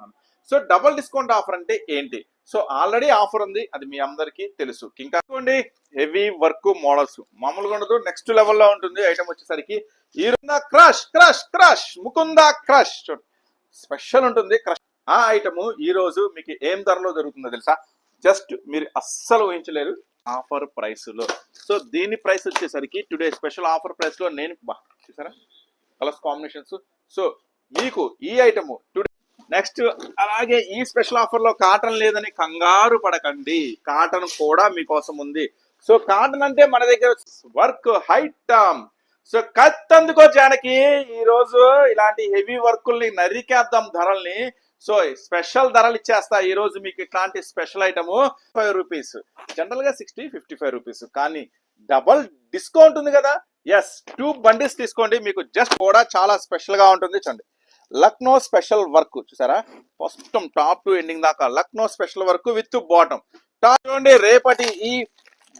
వచ్చేస్తున్నాను so double discount offer అంటే ఏంటి? సో ఆల్రెడీ ఆఫర్ ఉంది. అది మీ అందరికీ తెలుసు. ఇంకా చూడండి హెవీ వర్క్ మోడల్స్. మామూలుగా ఉండదు నెక్స్ట్ లెవెల్లో ఉంటుంది ఐటమ్ వచ్చేసరికి. ఈ crush crush crush Mukunda crush. Special ఉంటుంది. క్రష్. ఆ ఐటమ్ ఈ రోజు మీకు ఏం ధరలో దొరుకుతుందో తెలుసా? జస్ట్ మీరు అస్సలు ఊహించలేరు. ఆఫర్ ప్రైస్లో సో దీని ప్రైస్ వచ్చేసరికి టుడే స్పెషల్ ఆఫర్ ప్రైస్లో నేను చూసారా? Colours combinations. సో మీకు ఈ ఐటమ్ టుడే నెక్స్ట్ అలాగే ఈ స్పెషల్ ఆఫర్లో కాటన్ లేదని కంగారు పడకండి. కాటన్ కూడా మీకోసం ఉంది. సో కాటన్ అంటే మన దగ్గర వర్క్ హైట్ సో కత్తందుకో జానకి ఈ రోజు ఇలాంటి హెవీ వర్కుల్ని నరికేద్దాం ధరల్ని. సో స్పెషల్ ధరలు ఇచ్చేస్తా. ఈ రోజు మీకు ఇట్లాంటి స్పెషల్ ఐటమ్ ఫైవ్ రూపీస్ జనరల్గా సిక్స్టీ ఫిఫ్టీ ఫైవ్ రూపీస్ కానీ డబల్ డిస్కౌంట్ ఉంది కదా? ఎస్ టూ బండిల్స్ తీసుకోండి. మీకు జస్ట్ కూడా చాలా స్పెషల్గా ఉంటుంది. చూడండి. లక్నో స్పెషల్ వర్క్ చూసారా? ఫస్ట్ టాప్ టు ఎండింగ్ దాకా Lucknow special work with bottom. Top చూడండి రేపటి ఈ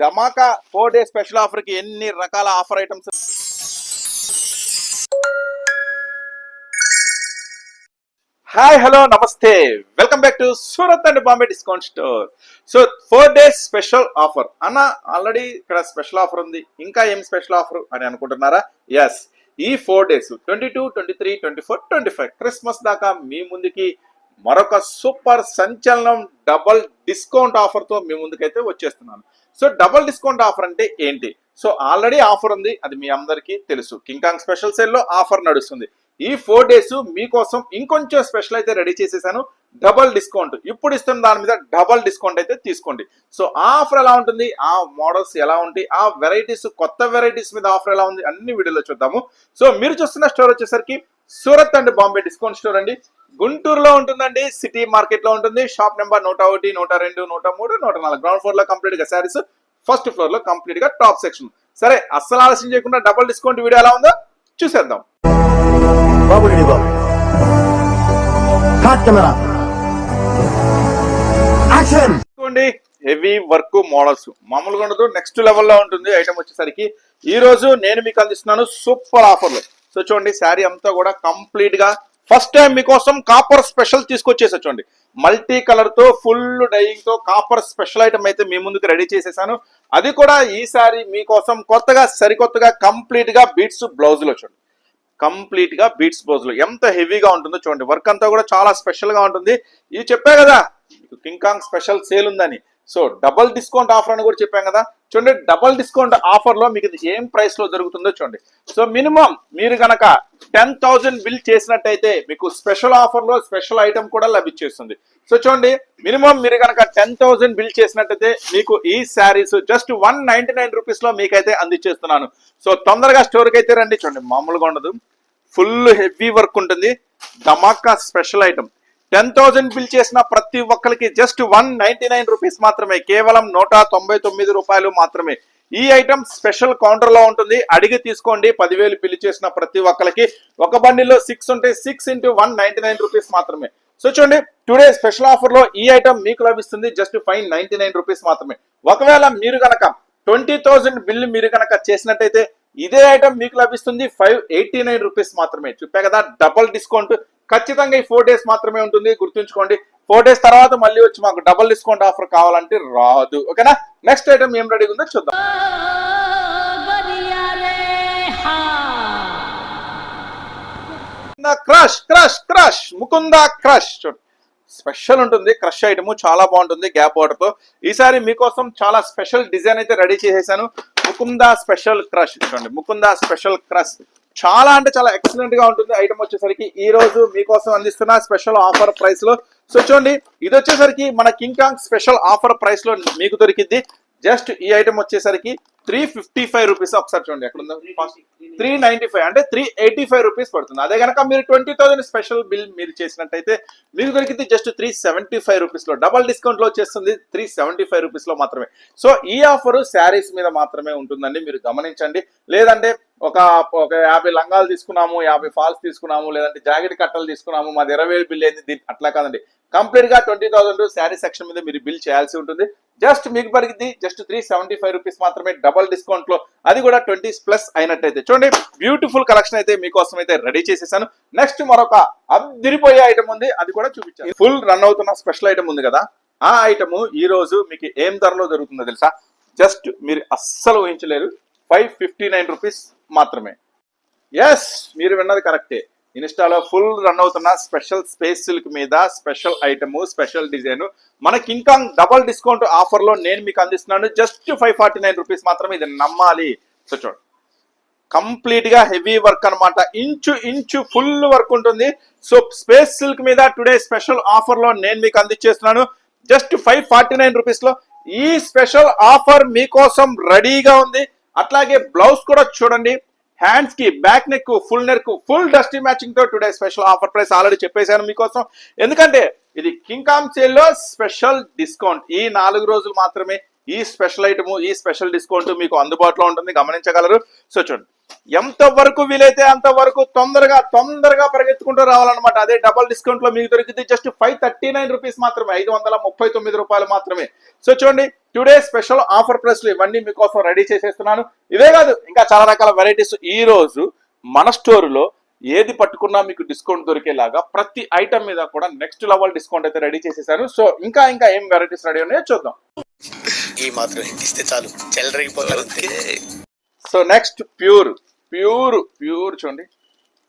ధమాకా ఫోర్ డే స్పెషల్ ఆఫర్కి ఎన్ని రకాల ఆఫర్ ఐటమ్స్? హాయ్ హలో నమస్తే. Welcome back to Surat and Bombay discount store. So four days special offer. అన్న ఆల్రెడీ ఇక్కడ స్పెషల్ ఆఫర్ ఉంది. ఇంకా ఏం స్పెషల్ ఆఫర్ అని అనుకుంటున్నారా? ఎస్ ఈ four days twenty two twenty three twenty four twenty five Christmas దాకా మీ ముందుకి మరొక సూపర్ సంచలనం డబల్ డిస్కౌంట్ ఆఫర్తో మీ ముందుకైతే వచ్చేస్తున్నాను. సో డబల్ డిస్కౌంట్ ఆఫర్ అంటే ఏంటి? సో ఆల్రెడీ ఆఫర్ ఉంది అది మీ అందరికీ తెలుసు. కింగ్కాంగ్ స్పెషల్ సేల్లో ఆఫర్ నడుస్తుంది. ఈ ఫోర్ డేస్ మీకోసం ఇంకొంచెం స్పెషల్ అయితే రెడీ చేసేసాను. Double discount. ఇప్పుడు ఇస్తున్న దాని మీద డబల్ డిస్కౌంట్ అయితే తీసుకోండి. సో ఆ ఆఫర్ ఎలా ఉంటుంది? ఆ మోడల్స్ ఎలా ఉంటాయి? ఆ వెరైటీస్ కొత్త వెరైటీస్ మీద ఆఫర్ ఎలా ఉంది? అన్ని వీడియోలో చూద్దాము. సో మీరు చూస్తున్న స్టోర్ వచ్చేసరికి Surat and Bombay discount store అండి. గుంటూరులో ఉంటుందండి సిటీ మార్కెట్లో ఉంటుంది. షాప్ నెంబర్ నూట ఒకటి నూట రెండు నూట మూడు నూట నాలుగు. గ్రౌండ్ ఫ్లోర్లో కంప్లీట్గా శారీస్ ఫస్ట్ ఫ్లోర్లో కంప్లీట్గా టాప్ సెక్షన్. సరే అస్సలు ఆలస్యం చేయకుండా డబల్ డిస్కౌంట్ వీడియో ఎలా ఉందో చూసేద్దాం. బాబు బాబు. కెమెరా యాక్షన్ చూడండి హెవీ వర్క్ మోడల్స్ మామూలుగా ఉండదు నెక్స్ట్ లెవెల్లో ఉంటుంది ఐటమ్ వచ్చేసరికి. ఈ రోజు నేను మీకు అందిస్తున్నాను సూపర్ ఆఫర్లు సో చూడండి శారీ అంతా కూడా కంప్లీట్గా ఫస్ట్ టైం మీకోసం కాపర్ స్పెషల్ తీసుకొచ్చేసి చూడండి. మల్టీ కలర్తో ఫుల్ డైయింగ్తో కాపర్ స్పెషల్ ఐటమ్ అయితే మీ ముందుకు రెడీ చేసేసాను. అది కూడా ఈ మీకోసం కొత్తగా సరికొత్తగా కంప్లీట్గా బీట్స్ బ్లౌజ్లో చూడండి. కంప్లీట్గా బీట్స్ బ్లౌజ్ ఎంత హెవీగా ఉంటుందో చూడండి. వర్క్ అంతా కూడా చాలా స్పెషల్గా ఉంటుంది. ఇది చెప్పా కదా మీకు. కింగ్ కాంగ్ స్పెషల్ సేల్ ఉందని. సో డబల్ డిస్కౌంట్ ఆఫర్ అని కూడా చెప్పాం కదా. చూడండి డబల్ డిస్కౌంట్ ఆఫర్లో మీకు ఇది ఏం ప్రైస్లో దొరుకుతుందో చూడండి. సో మినిమం మీరు కనుక టెన్ థౌజండ్ బిల్ చేసినట్టయితే మీకు స్పెషల్ ఆఫర్లో స్పెషల్ ఐటమ్ కూడా లభించేస్తుంది. సో చూడండి మినిమం మీరు కనుక టెన్ థౌసండ్ బిల్ చేసినట్టయితే మీకు ఈ saris just one ninety nine రూపీస్లో మీకైతే అందించేస్తున్నాను. సో తొందరగా స్టోర్కి అయితే రండి. చూడండి మామూలుగా ఉండదు. ఫుల్ హెవీ వర్క్ ఉంటుంది. ధమాకా special item ten thousand bill చేసిన ప్రతి ఒక్కరికి just one ninety nine rupees మాత్రమే. కేవలం నూట తొంభై తొమ్మిది రూపాయలు మాత్రమే. ఈ ఐటమ్ స్పెషల్ కౌంటర్లో ఉంటుంది. అడిగి తీసుకోండి. పదివేలు బిల్ చేసిన ప్రతి ఒక్కరికి ఒక బండిలో సిక్స్ ఉంటే six into one ninety nine rupees మాత్రమే. సో చూడండి టుడే స్పెషల్ ఆఫర్లో ఈ ఐటమ్ మీకు లభిస్తుంది. Just five ninety nine rupees మాత్రమే. ఒకవేళ మీరు కనుక ట్వంటీ థౌజండ్ బిల్ మీరు కనుక చేసినట్టయితే ఇదే ఐటమ్ మీకు లభిస్తుంది. ఫైవ్ ఎయిటీ నైన్ రూపీస్ మాత్రమే. చెప్పా కదా డబల్ డిస్కౌంట్ ఖచ్చితంగా ఈ ఫోర్ డేస్ మాత్రమే ఉంటుంది. గుర్తుంచుకోండి. ఫోర్ డేస్ తర్వాత మళ్ళీ వచ్చి మాకు డబుల్ డిస్కౌంట్ ఆఫర్ కావాలంటే రాదు. ఓకేనా? నెక్స్ట్ ఐటమ్ ఏం రెడీ ఉందో చూద్దాం. Crush crush crush Mukunda crush special ఉంటుంది. క్రష్ ఐటమ్ చాలా బాగుంటుంది గ్యాప్ వాటర్తో ఈసారి మీకోసం చాలా స్పెషల్ డిజైన్ అయితే రెడీ చేసేసాను. ముకుంద స్పెషల్ క్రష్ చూడండి. ముకుంద స్పెషల్ క్రష్ చాలా అంటే చాలా ఎక్సలెంట్గా ఉంటుంది. ఐటమ్ వచ్చేసరికి ఈ రోజు మీకోసం అందిస్తున్న స్పెషల్ ఆఫర్ ప్రైస్లో. సో చూడండి ఇది వచ్చేసరికి మన కింగ్ కాంగ్ స్పెషల్ ఆఫర్ ప్రైస్లో మీకు దొరికింది. జస్ట్ ఈ ఐటమ్ వచ్చేసరికి త్రీ ఫిఫ్టీ ఫైవ్ రూపీస్ ఒకసారి చూడండి ఎక్కడ ఉందో త్రీ నైన్టీ ఫైవ్ అంటే త్రీ ఎయిటీ ఫైవ్ రూపీస్ పడుతుంది. అదే కనుక మీరు ట్వంటీ థౌసండ్ స్పెషల్ బిల్ మీరు చేసినట్టయితే మీకు దొరికింది జస్ట్ త్రీ సెవెంటీ ఫైవ్ రూపీస్లో డబల్ డిస్కౌంట్లో వచ్చేస్తుంది త్రీ సెవెంటీ ఫైవ్ రూపీస్లో మాత్రమే. సో ఈ ఆఫర్ శారీస్ మీద మాత్రమే ఉంటుందండి మీరు గమనించండి. లేదంటే ఒక ఒక యాభై లంగాలు తీసుకున్నాము యాభై ఫాల్స్ తీసుకున్నాము లేదంటే జాకెట్ కట్టలు తీసుకున్నాము మాది ఇరవై బిల్ అయింది అట్లా కాదండి. కంప్లీట్గా ట్వంటీ థౌసండ్ శారీ సెక్షన్ మీద మీరు బిల్ చేయాల్సి ఉంటుంది. జస్ట్ మీకు పడిగింది just three seventy five rupees మాత్రమే డబల్ డిస్కౌంట్లో. అది కూడా ట్వంటీ ప్లస్ అయినట్టయితే. చూడండి బ్యూటిఫుల్ కలెక్షన్ అయితే మీకోసం అయితే రెడీ చేసేసాను. నెక్స్ట్ మరొక అదిరిపోయే ఐటమ్ ఉంది. అది కూడా చూపించాను. ఫుల్ రన్ అవుతున్న స్పెషల్ ఐటమ్ ఉంది కదా. ఆ ఐటమ్ ఈ రోజు మీకు ఏం ధరలో దొరుకుతుందో తెలుసా? జస్ట్ మీరు అస్సలు ఊహించలేరు. ఫైవ్ ఫిఫ్టీ నైన్ రూపీస్ మాత్రమే. ఎస్ మీరు విన్నది కరెక్టే ఇన్స్టాలో ఫుల్ రన్ అవుతున్న స్పెషల్ స్పేస్ సిల్క్ మీద స్పెషల్ ఐటమ్ స్పెషల్ డిజైన్. మనకి ఇంకా డబల్ డిస్కౌంట్ ఆఫర్లో నేను మీకు అందిస్తున్నాను. Just five forty nine rupees మాత్రమే ఇది నమ్మాలి. సో చూడండి కంప్లీట్గా హెవీ వర్క్ అనమాట ఇంచు ఇంచు ఫుల్ వర్క్ ఉంటుంది. సో స్పేస్ సిల్క్ మీద టుడే స్పెషల్ ఆఫర్లో నేను మీకు అందించేస్తున్నాను. జస్ట్ ఫైవ్ ఫార్టీ నైన్ రూపీస్లో ఈ స్పెషల్ ఆఫర్ మీకోసం రెడీగా ఉంది. అట్లాగే బ్లౌజ్ కూడా చూడండి. హ్యాండ్స్కి back neck full neck full dusty మ్యాచింగ్తో today special offer price already చెప్పేశాను మీకోసం. ఎందుకంటే ఇది కింకామ్ సేల్లో స్పెషల్ డిస్కౌంట్ ఈ నాలుగు రోజులు మాత్రమే ఈ స్పెషల్ ఐటమ్ ఈ స్పెషల్ డిస్కౌంట్ మీకు అందుబాటులో ఉంటుంది గమనించగలరు. సో చూడండి ఎంత వరకు వీలైతే అంత వరకు తొందరగా తొందరగా పరిగెత్తుకుంటూ రావాలన్నమాట. అదే డబల్ డిస్కౌంట్లో మీకు దొరికింది just five thirty nine rupees మాత్రమే ఐదు వందల ముప్పై తొమ్మిది రూపాయలు మాత్రమే. సో చూడండి టుడే స్పెషల్ ఆఫర్ ప్రైస్ ఇవన్నీ మీకోసం రెడీ చేసేస్తున్నాను. ఇవే కాదు ఇంకా చాలా రకాల వెరైటీస్ ఈ రోజు మన స్టోర్లో ఏది పట్టుకున్నా మీకు డిస్కౌంట్ దొరికేలాగా ప్రతి ఐటమ్ మీద కూడా నెక్స్ట్ లెవెల్ డిస్కౌంట్ అయితే రెడీ చేసేసాను. సో ఇంకా ఇంకా ఏం వెరైటీస్ రెడీ ఉన్నాయో చూద్దాం. ఈ మాత్రం ఇస్తే చాలు. చెల్లరగిపోతారు so next pure pure pure చూడండి.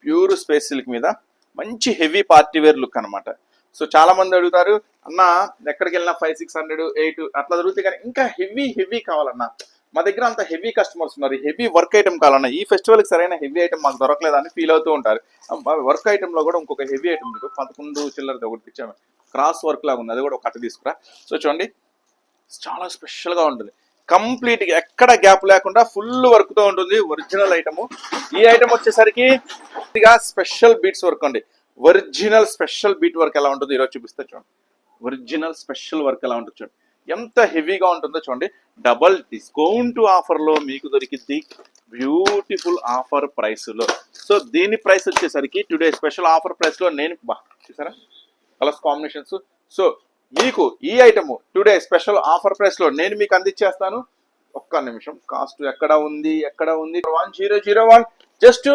ప్యూర్ స్పేస్ సిల్క్ మీద మంచి హెవీ పార్టీ వేర్ లుక్ అన్నమాట. సో చాలా మంది అడుగుతారు అన్న ఎక్కడికి వెళ్ళినా ఫైవ్ సిక్స్ హండ్రెడ్ ఎయిట్ అట్లా దొరుకుతాయి కానీ ఇంకా హెవీ హెవీ కావాలన్నా. మా దగ్గర అంత హెవీ కస్టమర్స్ ఉన్నారు. హెవీ వర్క్ ఐటమ్ కావాలన్నా. ఈ ఫెస్టివల్కి సరైన హెవీ ఐటమ్ మాకు దొరకలేదని ఫీల్ అవుతూ ఉంటారు. వర్క్ ఐటమ్లో కూడా ఇంకొక హెవీ ఐటమ్ మీకు పదకొండు చిల్లరది ఒకటి ఇచ్చాము క్రాస్ వర్క్ లాగా ఉంది. అది కూడా ఒక కట్ట తీసుకురా. సో చూడండి చాలా స్పెషల్గా ఉంటుంది. కంప్లీట్గా ఎక్కడ గ్యాప్ లేకుండా ఫుల్ వర్క్తో ఉంటుంది. Original item. ఈ ఐటమ్ వచ్చేసరికి స్పెషల్ బీట్స్ వర్క్ అండి. ఒరిజినల్ స్పెషల్ బీట్ వర్క్ ఎలా ఉంటుందో ఈరోజు చూపిస్తే చూడండి. ఒరిజినల్ స్పెషల్ వర్క్ ఎలా ఉంటుంది చూడండి. ఎంత హెవీగా ఉంటుందో చూడండి. డబల్ డిస్కౌంట్ ఆఫర్లో మీకు దొరికింది బ్యూటిఫుల్ ఆఫర్ ప్రైస్లో. సో దీని ప్రైస్ వచ్చేసరికి టుడే స్పెషల్ ఆఫర్ ప్రైస్లో నేను బా చూసారా? Colours combinations. సో మీకు ఈ ఐటమ్ టుడే స్పెషల్ ఆఫర్ ప్రైస్లో నేను మీకు అందించేస్తాను. ఒక్క నిమిషం కాస్ట్ ఎక్కడ ఉంది ఎక్కడ ఉంది? One zero zero one just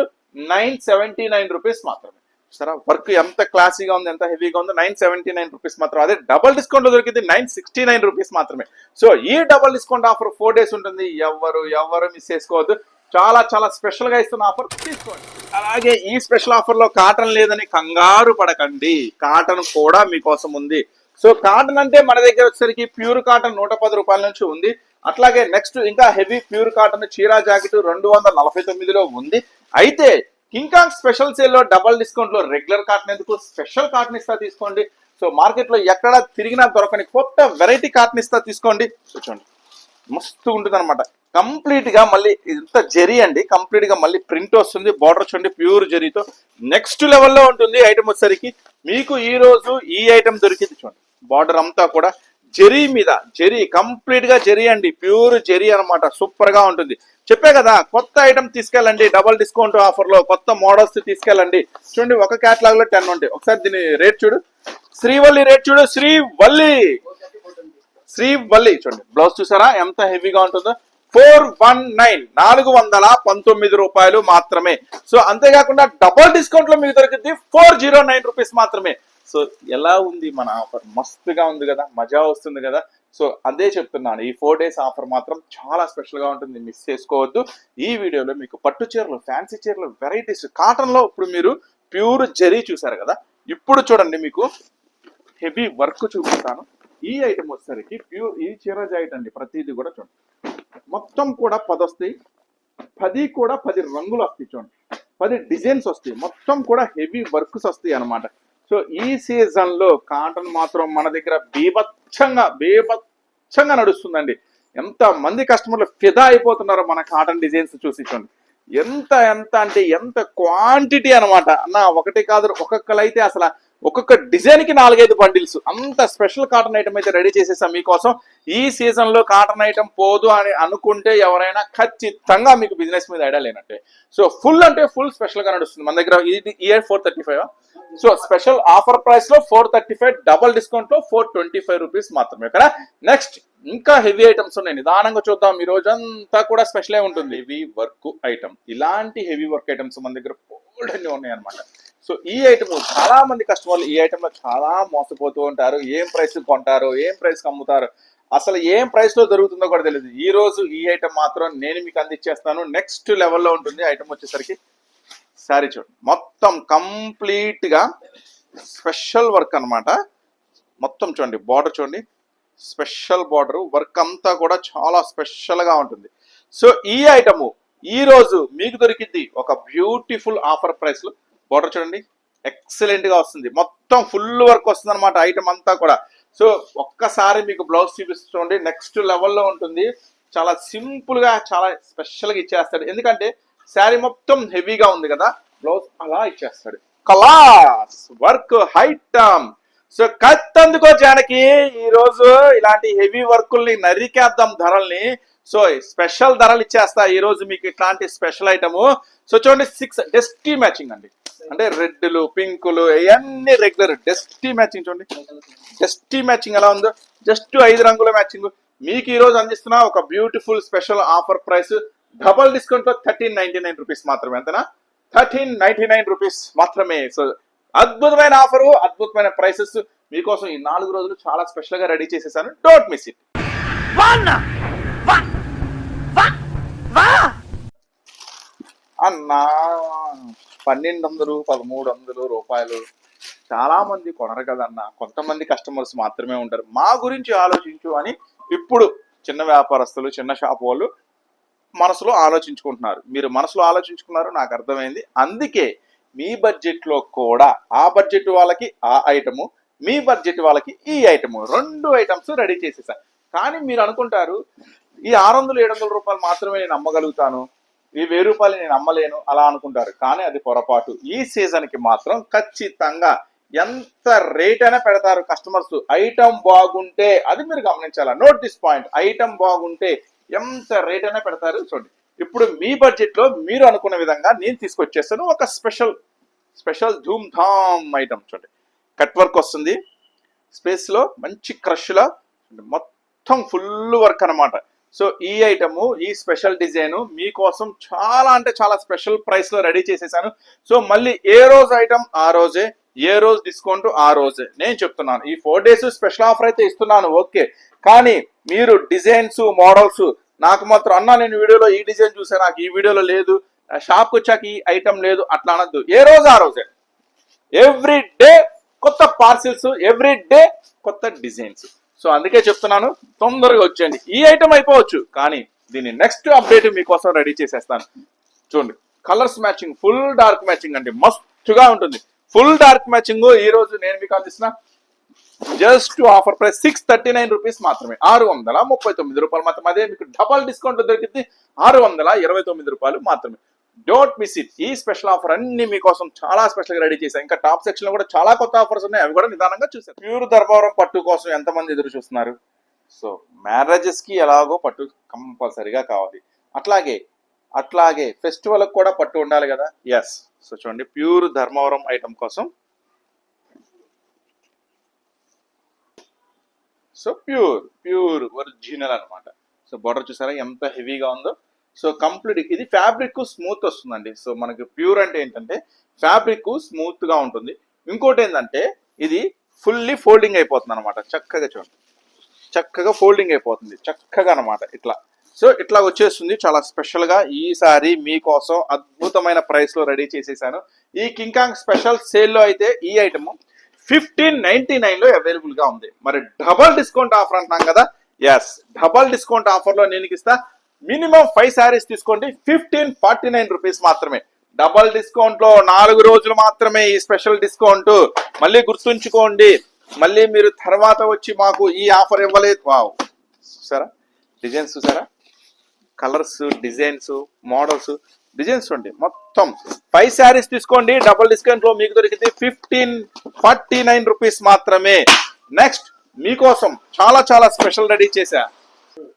nine seventy nine rupees మాత్రమే. సరే వర్క్ ఎంత క్లాసీగా ఉంది ఎంత హెవీగా ఉంది నైన్ సెవెంటీ నైన్ రూపీస్ మాత్రం. అదే డబల్ డిస్కౌంట్ దొరికింది నైన్ సిక్స్టీ నైన్ రూపీస్ మాత్రమే. సో ఈ double discount offer four days ఉంటుంది. ఎవరు ఎవరు మిస్ చేసుకోవద్దు. చాలా చాలా స్పెషల్గా ఇస్తున్న ఆఫర్ తీసుకోండి. అలాగే ఈ స్పెషల్ ఆఫర్లో కాటన్ లేదని కంగారు పడకండి. కాటన్ కూడా మీకోసం ఉంది. సో కాటన్ అంటే మన దగ్గర వచ్చేసరికి ప్యూర్ కాటన్ నూట పది రూపాయల నుంచి ఉంది. అట్లాగే నెక్స్ట్ ఇంకా హెవీ ప్యూర్ కాటన్ చీరా జాకెట్ రెండు వందల నలభై తొమ్మిదిలో ఉంది. అయితే కింకాంగ్ స్పెషల్ సేల్లో డబల్ డిస్కౌంట్లో రెగ్యులర్ కాటన్ ఎందుకు? స్పెషల్ కాటన్ ఇస్తా తీసుకోండి. సో మార్కెట్లో ఎక్కడ తిరిగినా దొరకని కొత్త వెరైటీ కాటన్ ఇస్తా తీసుకోండి. చూడండి. మస్తు ఉంటుంది అనమాట కంప్లీట్గా మళ్ళీ ఇంత జరీ అండి. కంప్లీట్గా మళ్ళీ ప్రింట్ వస్తుంది. బార్డర్ చూడండి ప్యూర్ జరీతో. నెక్స్ట్ లెవెల్లో ఉంటుంది ఐటమ్ వచ్చేసరికి మీకు ఈ రోజు ఈ ఐటమ్ దొరికింది చూడండి. బార్డర్ అంతా కూడా జెరీ మీద జెరీ కంప్లీట్గా అండి ప్యూర్ జెరీ అన్నమాట సూపర్గా ఉంటుంది. చెప్పే కదా కొత్త ఐటమ్ తీసుకెళ్ళండి డబల్ డిస్కౌంట్ ఆఫర్లో కొత్త మోడల్స్ తీసుకెళ్ళండి. చూడండి ఒక క్యాటలాగ్లో టెన్ ఉంటాయి. ఒకసారి దీని రేట్ చూడు. శ్రీవల్లి రేట్ చూడు శ్రీవల్లి! శ్రీవల్లి చూడండి. బ్లౌజ్ చూసారా? ఎంత హెవీగా ఉంటుందో? ఫోర్ వన్ నైన్ నాలుగు వందల పంతొమ్మిది రూపాయలు మాత్రమే. సో అంతేకాకుండా డబల్ డిస్కౌంట్లో మీకు దొరికింది ఫోర్ జీరో నైన్ రూపీస్ మాత్రమే. సో ఎలా ఉంది మన ఆఫర్? మస్తుగా ఉంది కదా మజా వస్తుంది కదా. సో అదే చెప్తున్నాను ఈ ఫోర్ డేస్ ఆఫర్ మాత్రం చాలా స్పెషల్గా ఉంటుంది మిస్ చేసుకోవద్దు. ఈ వీడియోలో మీకు పట్టు చీరలు ఫ్యాన్సీ చీరలు వెరైటీస్ కాటన్లో ఇప్పుడు మీరు ప్యూర్ జరీ చూసారు కదా. ఇప్పుడు చూడండి మీకు హెవీ వర్క్ చూపిస్తాను. ఈ ఐటమ్ వచ్చేసరికి ప్యూర్ ఈ చీర జాయిట్ అండి ప్రతిదీ కూడా చూడండి. మొత్తం కూడా పది వస్తాయి. పది కూడా పది రంగులు వస్తాయి చూడండి. పది డిజైన్స్ వస్తాయి. మొత్తం కూడా హెవీ వర్క్స్ వస్తాయి అనమాట సో ఈ సీజన్లో కాటన్ మాత్రం మన దగ్గర బీభత్సంగా బీభత్సంగా నడుస్తుందండి. ఎంత మంది కస్టమర్లు ఫిదా అయిపోతున్నారో మన కాటన్ డిజైన్స్ చూసి చూడండి. ఎంత ఎంత అంటే ఎంత క్వాంటిటీ అన్నమాట. అన్న ఒకటి కాదు ఒక్కొక్కలైతే అసలు ఒక్కొక్క డిజైన్కి నాలుగైదు బండిల్స్ అంత స్పెషల్ కాటన్ ఐటమ్ అయితే రెడీ చేసేసాం మీకోసం. ఈ సీజన్లో కాటన్ ఐటమ్ పోదు అని అనుకుంటే ఎవరైనా ఖచ్చితంగా మీకు బిజినెస్ మీద ఐడియా లేనట్టే. సో ఫుల్ అంటే ఫుల్ స్పెషల్గా నడుస్తుంది. మన దగ్గర ఇది year four thirty five so special offer ప్రైస్లో ఫోర్ థర్టీ ఫైవ్ డబల్ డిస్కౌంట్లో ఫోర్ ట్వంటీ ఫైవ్ రూపీస్ మాత్రమే కదా నెక్స్ట్ ఇంకా హెవీ ఐటమ్స్ ఉన్నాయి. నిదానంగా చూద్దాం. ఈ రోజంతా కూడా స్పెషలే ఉంటుంది. హెవీ వర్క్ ఐటమ్ ఇలాంటి హెవీ వర్క్ ఐటమ్స్ మన దగ్గర బోల్డ్ అన్ని ఉన్నాయి అనమాట సో ఈ ఐటమ్ చాలా మంది కస్టమర్లు ఈ ఐటమ్లో చాలా మోసపోతూ ఉంటారు. ఏం ప్రైస్ కొంటారు ఏం ప్రైస్ అమ్ముతారు అసలు ఏం ప్రైస్లో దొరుకుతుందో కూడా తెలియదు ఈ రోజు ఈ ఐటమ్ మాత్రం నేను మీకు అందించేస్తాను నెక్స్ట్ లెవెల్లో ఉంటుంది. ఐటమ్ వచ్చేసరికి శారీ చూడండి మొత్తం కంప్లీట్గా స్పెషల్ వర్క్ అనమాట మొత్తం చూడండి బార్డర్ చూడండి. స్పెషల్ బార్డర్ వర్క్ అంతా కూడా చాలా స్పెషల్గా ఉంటుంది. సో ఈ ఐటము ఈ రోజు మీకు దొరికింది ఒక బ్యూటిఫుల్ ఆఫర్ ప్రైస్లో. బార్డర్ చూడండి. ఎక్సలెంట్గా వస్తుంది. మొత్తం ఫుల్ వర్క్ వస్తుంది అనమాట ఐటమ్ అంతా కూడా. సో ఒక్కసారి మీకు బ్లౌజ్ చూపిస్తుంది నెక్స్ట్ లెవెల్లో ఉంటుంది. చాలా సింపుల్గా చాలా స్పెషల్గా ఇచ్చేస్తాడు. ఎందుకంటే శారీ మొత్తం హెవీగా ఉంది కదా. బ్లౌజ్ అలా ఇచ్చేస్తాడు. కలాస్ వర్క్ హైటమ్ సో కత్తందుకో జానకి ఈరోజు ఇలాంటి హెవీ వర్కుల్ని నరికేద్దాం ధరల్ని. సో స్పెషల్ ధరలు ఇచ్చేస్తా. ఈరోజు మీకు ఇట్లాంటి స్పెషల్ ఐటము సో చూడండి సిక్స్ డెస్టీ మ్యాచింగ్ అండి. అంటే రెడ్లు పింకులు ఇవన్నీ రెగ్యులర్ డెస్టీ మ్యాచింగ్ చూడండి. డెస్టీ మ్యాచింగ్ ఎలా ఉందో జస్ట్ ఐదు రంగుల మ్యాచింగ్ మీకు ఈ రోజు అందిస్తున్న ఒక beautiful special offer price double డిస్కౌంట్లో థర్టీన్ నైన్టీ నైన్ రూపీస్ మాత్రమే అంతేనా? థర్టీన్ నైన్టీ నైన్ రూపీస్ మాత్రమే. సో అద్భుతమైన ఆఫరు అద్భుతమైన ప్రైసెస్ మీకోసం ఈ నాలుగు రోజులు చాలా స్పెషల్గా రెడీ చేసేసాను. డోంట్ మిస్ ఇట్ అన్నా పన్నెండు వందలు పదమూడు వందలు రూపాయలు. చాలా మంది కొనరు కదన్నా. కొంతమంది కస్టమర్స్ మాత్రమే ఉంటారు. మా గురించి ఆలోచించు అని ఇప్పుడు చిన్న వ్యాపారస్తులు చిన్న షాప్ వాళ్ళు మనసులో ఆలోచించుకుంటున్నారు. మీరు మనసులో ఆలోచించుకున్నారు నాకు అర్థమైంది. అందుకే మీ బడ్జెట్లో కూడా ఆ బడ్జెట్ వాళ్ళకి ఆ ఐటము మీ బడ్జెట్ వాళ్ళకి ఈ ఐటము రెండు ఐటమ్స్ రెడీ చేసేసాను కానీ మీరు అనుకుంటారు ఈ ఆరు వందలు ఏడు వందల రూపాయలు మాత్రమే నేను అమ్మగలుగుతాను. ఈ వెయ్యి రూపాయలు నేను అమ్మలేను అలా అనుకుంటారు. కానీ అది పొరపాటు. ఈ సీజన్కి మాత్రం ఖచ్చితంగా ఎంత రేట్ అయినా పెడతారు కస్టమర్స్. ఐటమ్ బాగుంటే అది మీరు గమనించాలా? నోట్ దిస్ పాయింట్ ఐటమ్ బాగుంటే ఎంత రేట్ అయినా పెడతారు చూడండి. ఇప్పుడు మీ బడ్జెట్లో మీరు అనుకున్న విధంగా నేను తీసుకొచ్చేస్తాను ఒక స్పెషల్ స్పెషల్ ధూమ్ ధామ్ ఐటమ్ చూడండి. కట్ వర్క్ వస్తుంది. స్పేస్లో మంచి క్రష్లో మొత్తం ఫుల్ వర్క్ అన్నమాట. సో ఈ ఐటము ఈ స్పెషల్ డిజైన్ మీకోసం చాలా అంటే చాలా స్పెషల్ ప్రైస్లో రెడీ చేసేసాను. సో మళ్ళీ ఏ రోజు ఐటమ్ ఆ రోజే. ఏ రోజు డిస్కౌంట్ ఆ రోజే. నేను చెప్తున్నాను. ఈ ఫోర్ డేస్ స్పెషల్ ఆఫర్ అయితే ఇస్తున్నాను ఓకే. కానీ మీరు డిజైన్స్ మోడల్స్ నాకు మాత్రం అన్నా నేను వీడియోలో ఈ డిజైన్ చూసా నాకు ఈ వీడియోలో లేదు. షాప్కి వచ్చాక ఈ ఐటమ్ లేదు అట్లా అనొద్దు. ఏ రోజు ఆ రోజే. ఎవ్రీ డే కొత్త పార్సిల్స్ ఎవ్రీ డే కొత్త డిజైన్స్. సో అందుకే చెప్తున్నాను తొందరగా వచ్చేయండి. ఈ ఐటమ్ అయిపోవచ్చు కానీ దీని నెక్స్ట్ అప్డేట్ మీకోసం రెడీ చేసేస్తాను. చూడండి colours matching full dark matching అండి మస్తుగా ఉంటుంది. ఫుల్ డార్క్ మ్యాచింగ్ ఈ రోజు నేను మీకు అందిస్తున్నా just offer price six thirty nine rupees మాత్రమే. ఆరు వందల ముప్పై తొమ్మిది రూపాయలు మాత్రమే. అదే మీకు డబల్ డిస్కౌంట్ దొరికింది ఆరు వందల ఇరవై తొమ్మిది రూపాయలు మాత్రమే. డోంట్ మిస్ ఇట్ ఈ స్పెషల్ ఆఫర్ అన్ని మీకోసం చాలా స్పెషల్గా రెడీ చేశాను ఇంకా టాప్ సెక్షన్లో కూడా చాలా కొత్త ఆఫర్స్ ఉన్నాయి. అవి కూడా నిదానంగా చూసాను ప్యూర్ ధర్మవరం పట్టు కోసం ఎంతమంది ఎదురు చూస్తున్నారు? సో మ్యారేజెస్కి ఎలాగో పట్టు కంపల్సరీగా కావాలి. అట్లాగే అట్లాగే ఫెస్టివల్ కూడా పట్టు ఉండాలి కదా? ఎస్ సో చూడండి ప్యూర్ ధర్మవరం ఐటమ్ కోసం. సో ప్యూర్ ప్యూర్ ఒరిజినల్ అన్నమాట. సో బార్డర్ చూసారా? ఎంత హెవీగా ఉందో? సో కంప్లీట్ ఇది ఫ్యాబ్రిక్ స్మూత్ వస్తుందండి. సో మనకి ప్యూర్ అంటే ఏంటంటే ఫ్యాబ్రిక్ స్మూత్గా ఉంటుంది. ఇంకోటి ఏంటంటే ఇది ఫుల్లీ ఫోల్డింగ్ అయిపోతుంది అనమాట చక్కగా చూడండి. చక్కగా ఫోల్డింగ్ అయిపోతుంది. చక్కగా అన్నమాట ఇట్లా. సో ఇట్లా వచ్చేస్తుంది. చాలా స్పెషల్గా ఈసారి మీకోసం అద్భుతమైన ప్రైస్లో రెడీ చేసేసాను. ఈ కింకాంగ్ స్పెషల్ సేల్లో అయితే ఈ ఐటమ్ ఫిఫ్టీన్ నైన్టీ నైన్లో అవైలబుల్గా ఉంది. మరి డబల్ డిస్కౌంట్ ఆఫర్ అంటున్నాం కదా? ఎస్ డబల్ డిస్కౌంట్ ఆఫర్లో నేను ఇస్తా. మినిమం ఫైవ్ శారీస్ తీసుకోండి ఫిఫ్టీన్ ఫార్టీ నైన్ రూపీస్ మాత్రమే. డబల్ డిస్కౌంట్లో నాలుగు రోజులు మాత్రమే ఈ స్పెషల్ డిస్కౌంట్. మళ్ళీ గుర్తుంచుకోండి మళ్ళీ మీరు తర్వాత వచ్చి మాకు ఈ ఆఫర్ ఇవ్వలేదు. వావ్. చూసారా? డిజైన్స్ చూసారా? కలర్స్ డిజైన్స్ మోడల్స్ డిజైన్స్ ఉండి మొత్తం. ఫైవ్ శారీస్ తీసుకోండి డబుల్ డిస్కౌంట్లో మీకు దొరికింది ఫిఫ్టీన్ ఫార్టీ నైన్ రూపీస్ మాత్రమే. నెక్స్ట్ మీకోసం చాలా చాలా స్పెషల్ రెడీ చేశా.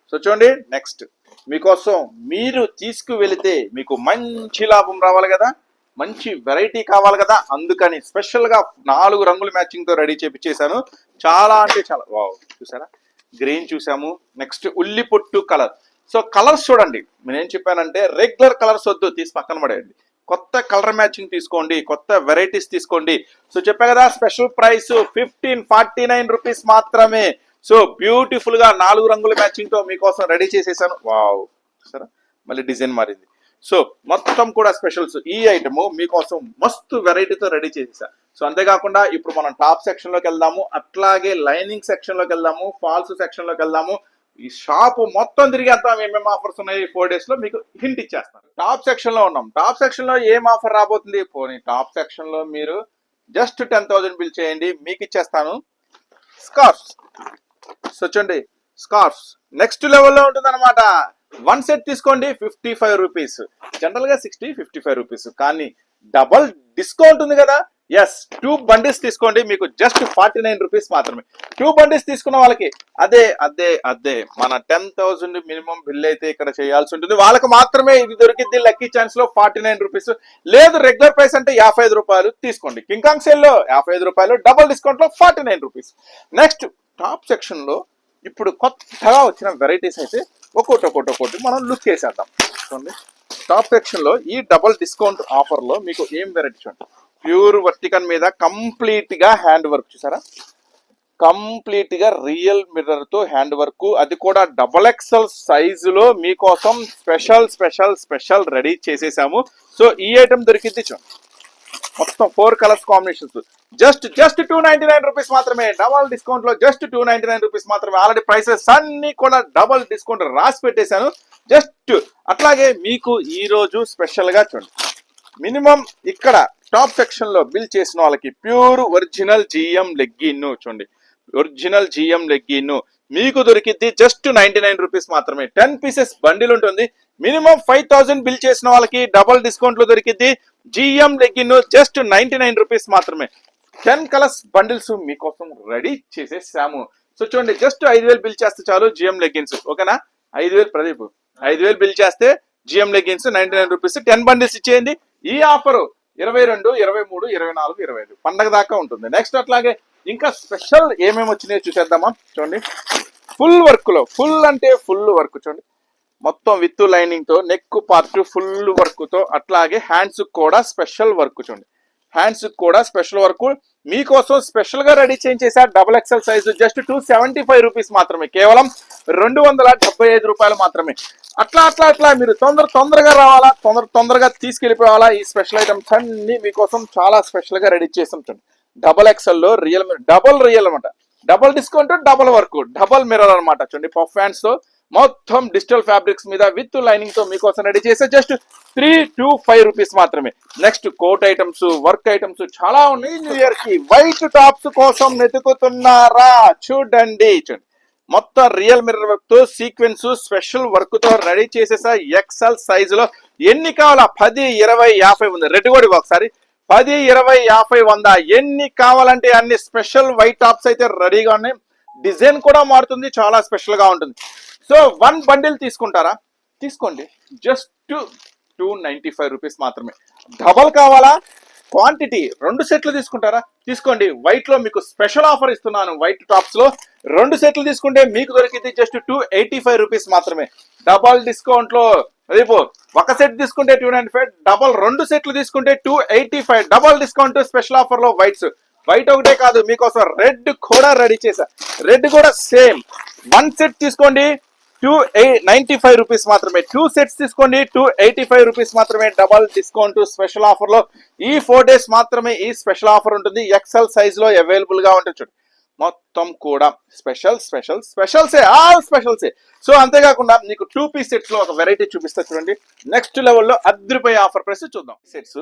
సో చూడండి నెక్స్ట్. మీకోసం మీరు తీసుకు వెళితే మీకు మంచి లాభం రావాలి కదా మంచి వెరైటీ కావాలి కదా. అందుకని స్పెషల్గా నాలుగు రంగుల మ్యాచింగ్తో రెడీ చేపించేశాను చాలా అంటే చాలా వావ్ చూసారా? గ్రీన్ చూసాము. నెక్స్ట్ ఉల్లి పొట్టు కలర్ సో కలర్స్ చూడండి. నేనేం చెప్పానంటే రెగ్యులర్ కలర్స్ వద్దు తీసి పక్కన పడేయండి. కొత్త కలర్ మ్యాచింగ్ తీసుకోండి కొత్త వెరైటీస్ తీసుకోండి. సో చెప్పా కదా special price fifteen forty nine rupees మాత్రమే. సో బ్యూటిఫుల్గా నాలుగు రంగుల మ్యాచింగ్తో మీకోసం రెడీ చేసేసాను. వావ్ సరే? మళ్ళీ డిజైన్ మారింది. సో మొత్తం కూడా స్పెషల్స్ ఈ ఐటమ్ మీకోసం మస్తు వెరైటీతో రెడీ చేసేసా. సో అంతేకాకుండా ఇప్పుడు మనం టాప్ సెక్షన్లోకి వెళ్దాము అట్లాగే లైనింగ్ సెక్షన్లోకి వెళ్దాము ఫాల్స్ సెక్షన్లోకి వెళ్దాము. ఈ షాప్ మొత్తం తిరిగి అంతా ఏమేమి ఆఫర్స్ ఉన్నాయి ఫోర్ డేస్లో మీకు హింట్ ఇచ్చేస్తాను. టాప్ సెక్షన్లో ఉన్నాం. టాప్ సెక్షన్లో ఏం ఆఫర్ రాబోతుంది? పోనీ టాప్ సెక్షన్లో మీరు జస్ట్ టెన్ థౌసండ్ బిల్ చేయండి మీకు ఇచ్చేస్తాను. స్కార్ఫ్స్ సో చూడండి స్కార్ఫ్స్. నెక్స్ట్ లెవెల్లో ఉంటుంది అనమాట వన్ సెట్ తీసుకోండి ఫిఫ్టీ ఫైవ్ రూపీస్. జనరల్గా సిక్స్టీ ఫిఫ్టీ ఫైవ్ రూపీస్. కానీ డబల్ డిస్కౌంట్ ఉంది కదా? ఎస్ టూ బండిల్స్ తీసుకోండి. మీకు జస్ట్ ఫార్టీ నైన్ రూపీస్ మాత్రమే. టూ బండిల్స్ తీసుకున్న వాళ్ళకి అదే అదే అదే. మన టెన్ థౌసండ్ మినిమం బిల్ అయితే ఇక్కడ చేయాల్సి ఉంటుంది. వాళ్ళకి మాత్రమే ఇది దొరికింది లక్కీ ఛాన్స్లో ఫార్టీ నైన్ రూపీస్. లేదు రెగ్యులర్ ప్రైస్ అంటే యాభై ఐదు రూపాయలు తీసుకోండి. కింకాంగ్ సేల్లో యాభై ఐదు రూపాయలు డబల్ డిస్కౌంట్లో forty nine rupees. Next top సెక్షన్లో ఇప్పుడు కొత్తగా వచ్చిన వెరైటీస్ అయితే ఒక్కోటి ఒక్కోటి ఒక్కోటి మనం లుక్ చేసేద్దాం. చూడండి. టాప్ సెక్షన్లో ఈ డబల్ డిస్కౌంట్ ఆఫర్లో మీకు ఏం వెరైటీ చూడండి. ప్యూర్ వర్టికన్ మీద కంప్లీట్గా హ్యాండ్ వర్క్ చూసారా? కంప్లీట్గా రియల్ మిర్రర్తో హ్యాండ్ వర్క్. అది కూడా డబల్ ఎక్సెల్ సైజులో మీకోసం స్పెషల్ స్పెషల్ స్పెషల్ రెడీ చేసేసాము. సో ఈ ఐటమ్ దొరికింది చూడండి. మొత్తం four colours combinations. Just just two ninety nine rupees మాత్రమే. డబల్ డిస్కౌంట్లో just two ninety nine rupees మాత్రమే. ఆల్రెడీ ప్రైసెస్ అన్ని కూడా డబల్ డిస్కౌంట్ రాసి పెట్టేశాను. జస్ట్ అట్లాగే మీకు ఈ రోజు స్పెషల్గా చూడండి. మినిమం ఇక్కడ టాప్ సెక్షన్లో బిల్ చేసిన వాళ్ళకి ప్యూర్ ఒరిజినల్ జిఎం లెగ్గిన్ను చూడండి. ఒరిజినల్ జిఎం లెగ్గిన్ను మీకు దొరికిద్ది జస్ట్ నైన్టీ నైన్ రూపీస్ మాత్రమే. టెన్ పీసెస్ బండిల్ ఉంటుంది. మినిమం ఫైవ్ థౌసండ్ బిల్ చేసిన వాళ్ళకి డబల్ డిస్కౌంట్లో దొరికిద్ది GM legging just ninety nine rupees మాత్రమే. టెన్ కలర్స్ బండిల్స్ మీకోసం రెడీ చేసేసాము. సో చూడండి జస్ట్ ఐదు వేలు బిల్ చేస్తే చాలు జిఎం లెగ్గిన్స్. ఓకేనా? ఐదు వేలు ప్రదీప్ ఐదు వేలు బిల్ చేస్తే GM leggings ninety nine rupees. Ten bundles ఇచ్చేయండి. ఈ ఆఫర్ ఇరవై రెండు ఇరవై మూడు ఇరవై నాలుగు ఇరవై ఐదు. పండగ దాకా ఉంటుంది. నెక్స్ట్ అట్లాగే ఇంకా స్పెషల్ ఏమేమి వచ్చినాయో చూసేద్దామా? చూడండి. ఫుల్ వర్క్లో ఫుల్ అంటే ఫుల్ వర్క్ చూడండి. మొత్తం విత్ లైనింగ్తో నెక్ పార్ట్ ఫుల్ వర్క్తో అట్లాగే హ్యాండ్స్ కూడా స్పెషల్ వర్క్ చూడండి. హ్యాండ్స్ కూడా స్పెషల్ వర్క్. మీకోసం స్పెషల్గా రెడీ చేశారు double XL size just two seventy five rupees మాత్రమే. కేవలం రెండు వందల డెబ్బై ఐదు రూపాయలు మాత్రమే. అట్లా అట్లా అట్లా మీరు తొందర తొందరగా రావాలా తొందర తొందరగా తీసుకెళ్ళిపోవాలా ఈ స్పెషల్ ఐటమ్స్ అన్ని మీకోసం చాలా స్పెషల్గా రెడీ చేసాం చూడండి. డబల్ ఎక్స్ఎల్లో రియల్ డబల్ రియల్ అనమాట double discount double work double mirror అనమాట చూడండి. పఫ్ హ్యాండ్స్తో మొత్తం డిజిటల్ ఫ్యాబ్రిక్స్ మీద విత్ లైనింగ్తో మీకోసం రెడీ చేసే just three two five rupees మాత్రమే. Next coat items work items చాలా ఉన్నాయి. న్యూ ఇయర్కి వైట్ టాప్స్ కోసం వెతుకుతున్నారా? చూడండి చూడండి. మొత్తం రియల్ మిర్రర్ వర్క్తో సీక్వెన్స్ స్పెషల్ వర్క్తో రెడీ చేసేసా ఎక్సెల్ సైజ్లో. ఎన్ని కావాలా? పది ఇరవై యాభై ఉంది. రెడ్ కూడా ఒకసారి. పది ఇరవై యాభై వంద. ఎన్ని కావాలంటే అన్ని స్పెషల్ వైట్ టాప్స్ అయితే రెడీగా ఉన్నాయి. డిజైన్ కూడా మారుతుంది. చాలా స్పెషల్గా ఉంటుంది. సో వన్ బండిల్ తీసుకుంటారా? తీసుకోండి. Just two ninety five rupees మాత్రమే. డబల్ కావాలా? క్వాంటిటీ రెండు సెట్లు తీసుకుంటారా? తీసుకోండి. వైట్లో మీకు స్పెషల్ ఆఫర్ ఇస్తున్నాను. వైట్ టాప్స్లో రెండు సెట్లు తీసుకుంటే మీకు దొరికింది just two eighty five rupees మాత్రమే డబల్ డిస్కౌంట్లో రేపు ఒక సెట్ తీసుకుంటే టూ నైన్టీ ఫైవ్ డబల్ రెండు సెట్లు తీసుకుంటే two eighty five double discount special ఆఫర్లో వైట్స్ వైట్ ఒకటే కాదు మీకోసం రెడ్ కూడా రెడీ చేశా. రెడ్ కూడా సేమ్ వన్ సెట్ తీసుకోండి. టూ నైన్టీ ఫైవ్ రూపీస్ మాత్రమే. టూ సెట్స్ తీసుకోండి. టూ ఎయిటీ ఫైవ్ రూపీస్ మాత్రమే డబల్ డిస్కౌంట్ స్పెషల్ ఆఫర్లో. ఈ ఫోర్ డేస్ మాత్రమే ఈ స్పెషల్ ఆఫర్ ఉంటుంది. ఎక్సెల్ సైజ్లో అవైలబుల్గా ఉంటుంది చూడండి మొత్తం కూడా స్పెషల్ స్పెషల్ స్పెషల్సే ఆల్ స్పెషల్సే సో అంతేకాకుండా మీకు టూ పీస్ సెట్స్లో ఒక వెరైటీ చూపిస్తా చూడండి. నెక్స్ట్ లెవెల్లో అద్దరిపై ఆఫర్ ప్రైస్ చూద్దాం. సెట్స్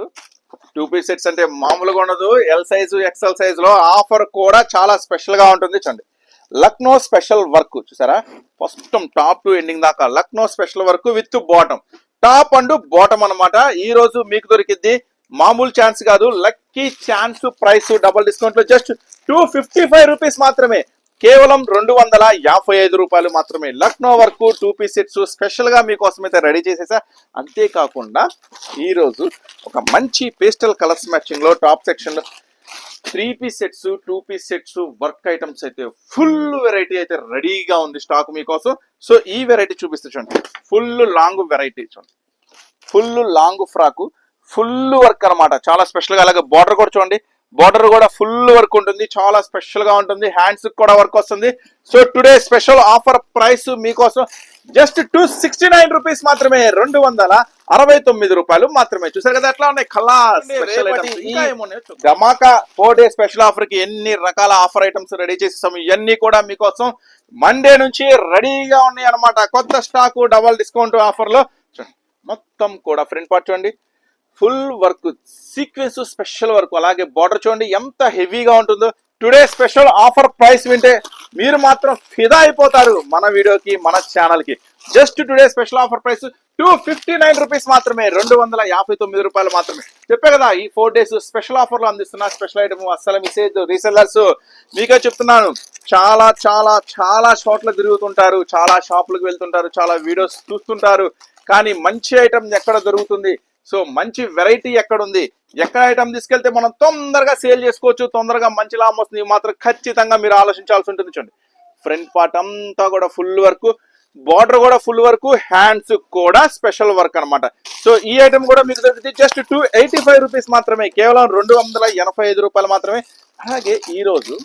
టూ పీస్ సెట్స్ అంటే మామూలుగా ఉండదు. ఎల్ సైజు ఎక్సెల్ సైజ్లో ఆఫర్ కూడా చాలా స్పెషల్గా ఉంటుంది చూడండి. లక్నో స్పెషల్ వర్క్ చూసారా? ఫస్ట్ టాప్ టు ఎండింగ్ దాకా Lucknow special work with bottom. Top and bottom అన్నమాట. ఈ రోజు మీకు దొరికింది మామూలు ఛాన్స్ కాదు లక్కీ ఛాన్స్ ప్రైస్ డబుల్ డిస్కౌంట్లో just two fifty five rupees మాత్రమే. కేవలం రెండు వందల యాభై ఐదు రూపాయలు మాత్రమే. లక్నో వరకు టూ పీస్ సెట్స్ స్పెషల్గా మీకోసం అయితే రెడీ చేసేసా. అంతేకాకుండా ఈరోజు ఒక మంచి పేస్టల్ కలర్స్ మ్యాచింగ్లో టాప్ సెక్షన్లో three piece sets two piece sets work items అయితే ఫుల్ వెరైటీ అయితే రెడీగా ఉంది స్టాక్ మీకోసం. సో ఈ వెరైటీ చూపిస్తే చూడండి. ఫుల్ లాంగ్ వెరైటీ చూడండి. Full long frock full work అన్నమాట. చాలా స్పెషల్గా అలాగే బార్డర్ కూడా చూడండి. బార్డర్ కూడా ఫుల్ వర్క్ ఉంటుంది. చాలా స్పెషల్గా ఉంటుంది. హ్యాండ్స్ కూడా వర్క్ వస్తుంది. So today special offer price మీకోసం just two sixty nine rupees మాత్రమే. రెండు వందల అరవై తొమ్మిది రూపాయలు మాత్రమే. చూసారు కదా ఎట్లా ఉన్నాయి? స్పెషల్ ధమాకా ఫోర్ డే స్పెషల్ ఆఫర్కి ఎన్ని రకాల ఆఫర్ ఐటమ్స్ రెడీ చేసేసాము ఇవన్నీ కూడా మీకోసం మండే నుంచి రెడీగా ఉన్నాయి అన్నమాట కొత్త స్టాక్ డబల్ డిస్కౌంట్ ఆఫర్లో. మొత్తం కూడా ఫ్రంట్ పార్ట్ చూడండి. Full work sequence special work అలాగే బార్డర్ చూడండి ఎంత హెవీగా ఉంటుందో. టుడే స్పెషల్ ఆఫర్ ప్రైస్ వింటే మీరు మాత్రం ఫిదా అయిపోతారు మన వీడియోకి మన ఛానల్కి. Just today special offer price two fifty nine rupees మాత్రమే రెండు వందల యాభై తొమ్మిది రూపాయలు మాత్రమే. చెప్పే కదా ఈ ఫోర్ డేస్ స్పెషల్ ఆఫర్లో అందిస్తున్న స్పెషల్ ఐటమ్ అస్సలు మిస్ అయ్యద్దు. రీసెల్లర్స్ మీకే చెప్తున్నాను చాలా చాలా చాలా షాట్లు తిరుగుతుంటారు చాలా షాపులకు వెళ్తుంటారు చాలా వీడియోస్ చూస్తుంటారు. కానీ మంచి ఐటమ్ ఎక్కడ దొరుకుతుంది? సో మంచి వెరైటీ ఎక్కడ ఉంది ఎక్కడ ఐటమ్ తీసుకెళ్తే మనం తొందరగా సేల్ చేసుకోవచ్చు తొందరగా మంచి లాభం వస్తుంది మాత్రం ఖచ్చితంగా మీరు ఆలోచించాల్సి ఉంటుంది చూడండి. ఫ్రంట్ పార్ట్ అంతా కూడా ఫుల్ వర్క్. బార్డర్ కూడా ఫుల్ వర్క్ హ్యాండ్స్ కూడా స్పెషల్ వర్క్ అనమాట సో ఈ ఐటమ్ కూడా మీకు దొరికితే just two eighty five rupees మాత్రమే కేవలం రెండు వందల ఎనభై ఐదు రూపాయలు మాత్రమే. అలాగే ఈరోజు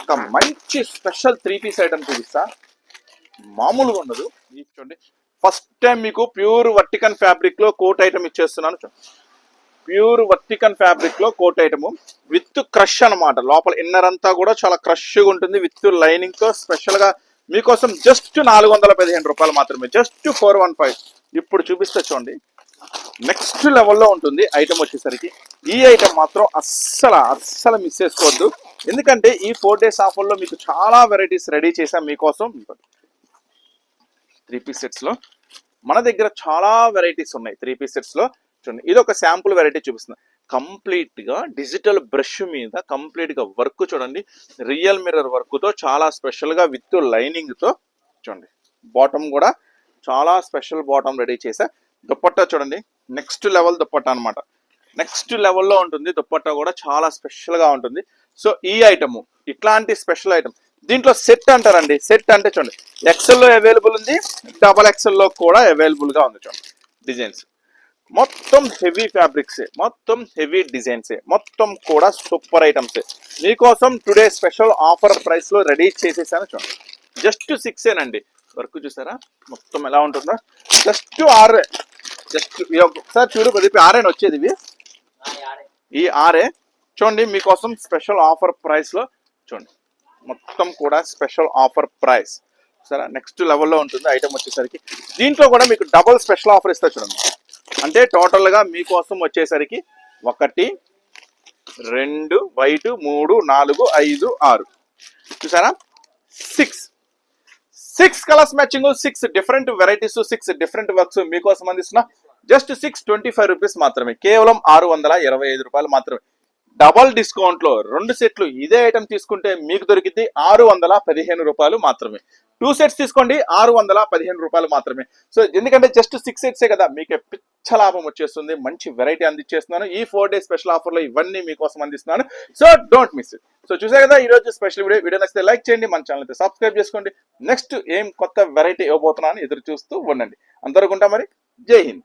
ఒక మంచి స్పెషల్ త్రీ పీస్ ఐటమ్ చూపిస్తా. మామూలుగా ఉండదు. చూడండి. ఫస్ట్ టైం మీకు ప్యూర్ వర్టికన్ ఫ్యాబ్రిక్లో కోట్ ఐటమ్ ఇచ్చేస్తున్నాను. ప్యూర్ వర్టికన్ ఫ్యాబ్రిక్లో కోట్ ఐటమ్. విత్ క్రష్ అనమాట లోపల ఇన్నర్ అంతా కూడా చాలా క్రష్గా ఉంటుంది. విత్ లైనింగ్తో స్పెషల్గా మీకోసం జస్ట్ నాలుగు వందల పదిహేను రూపాయలు మాత్రమే జస్ట్ ఫోర్ వన్ ఫైవ్ ఇప్పుడు చూపిస్తే చూడండి. నెక్స్ట్ లెవెల్లో ఉంటుంది ఐటమ్ వచ్చేసరికి. ఈ ఐటమ్ మాత్రం అస్సలు అస్సలు మిస్ చేసుకోవద్దు. ఎందుకంటే ఈ ఫోర్ డేస్ ఆఫర్లో మీకు చాలా వెరైటీస్ రెడీ చేశాం మీకోసం. త్రీ పీస్ సెట్స్లో మన దగ్గర చాలా వెరైటీస్ ఉన్నాయి త్రీ పీస్ సెట్స్లో చూడండి ఇది ఒక శాంపుల్ వెరైటీ చూపిస్తుంది కంప్లీట్గా డిజిటల్ బ్రష్ మీద కంప్లీట్గా వర్క్ చూడండి. రియల్ మిర్రర్ వర్క్తో చాలా స్పెషల్గా విత్ లైనింగ్తో చూడండి. బాటమ్ కూడా చాలా స్పెషల్ బాటమ్ రెడీ చేసా. దుప్పట్టా చూడండి. నెక్స్ట్ లెవెల్ దుప్పట్టా అన్నమాట. నెక్స్ట్ లెవెల్లో ఉంటుంది. దుప్పట్టా కూడా చాలా స్పెషల్గా ఉంటుంది. సో ఈ ఐటమ్ ఇట్లాంటి స్పెషల్ ఐటమ్ దీంట్లో సెట్ అంటారండి. సెట్ అంటే చూడండి. ఎక్సెల్లో అవైలబుల్ ఉంది. డబల్ ఎక్సెల్లో కూడా అవైలబుల్గా ఉంది చూడండి. డిజైన్స్. మొత్తం హెవీ ఫ్యాబ్రిక్స్ మొత్తం హెవీ డిజైన్స్ మొత్తం కూడా సూపర్ ఐటమ్స్ మీకోసం టుడే స్పెషల్ ఆఫర్ ప్రైస్లో రెడీ చేసేసాను చూడండి. జస్ట్ సిక్స్ ఏనండి వర్క్ చూసారా? మొత్తం ఎలా ఉంటుందో. జస్ట్ ఆరే జస్ట్ ఒకసారి చూడు ప్రదీప్ ఆరేని వచ్చేది ఇవి? ఈ ఆరే చూడండి మీకోసం స్పెషల్ ఆఫర్ ప్రైస్లో చూడండి. మొత్తం కూడా స్పెషల్ ఆఫర్ ప్రైస్ సరే నెక్స్ట్ లెవెల్లో ఉంటుంది ఐటమ్ వచ్చేసరికి. దీంట్లో కూడా మీకు డబుల్ స్పెషల్ ఆఫర్ ఇస్తా చూడండి. అంటే టోటల్గా మీకోసం వచ్చేసరికి ఒకటి రెండు వైట్ మూడు నాలుగు ఐదు ఆరు. చూసారా? Six six colours matching six different varieties six different works మీకోసం అందిస్తున్నా just six twenty five rupees మాత్రమే. కేవలం ఆరు వందల ఇరవై ఐదు రూపాయలు మాత్రమే. డబల్ డిస్కౌంట్లో రెండు సెట్లు ఇదే ఐటమ్ తీసుకుంటే మీకు దొరికింది ఆరు వందల పదిహేను రూపాయలు మాత్రమే. టూ సెట్స్ తీసుకోండి ఆరు వందల పదిహేను రూపాయలు మాత్రమే. సో ఎందుకంటే జస్ట్ సిక్స్ సెట్సే కదా మీకే పిచ్చ లాభం వచ్చేస్తుంది మంచి వెరైటీ అందించేస్తున్నాను ఈ ఫోర్ డే స్పెషల్ ఆఫర్లో ఇవన్నీ మీకోసం అందిస్తున్నాను. So don't miss it so చూసే కదా ఈ రోజు స్పెషల్ వీడియో వీడియో నచ్చితే లైక్ చేయండి మన ఛానల్ అయితే సబ్స్క్రైబ్ చేసుకోండి. నెక్స్ట్ ఏం కొత్త వెరైటీ ఇవ్వబోతున్నాను ఎదురు చూస్తూ ఉండండి. అంతవరకు ఉంటా మరి. జై హింద్.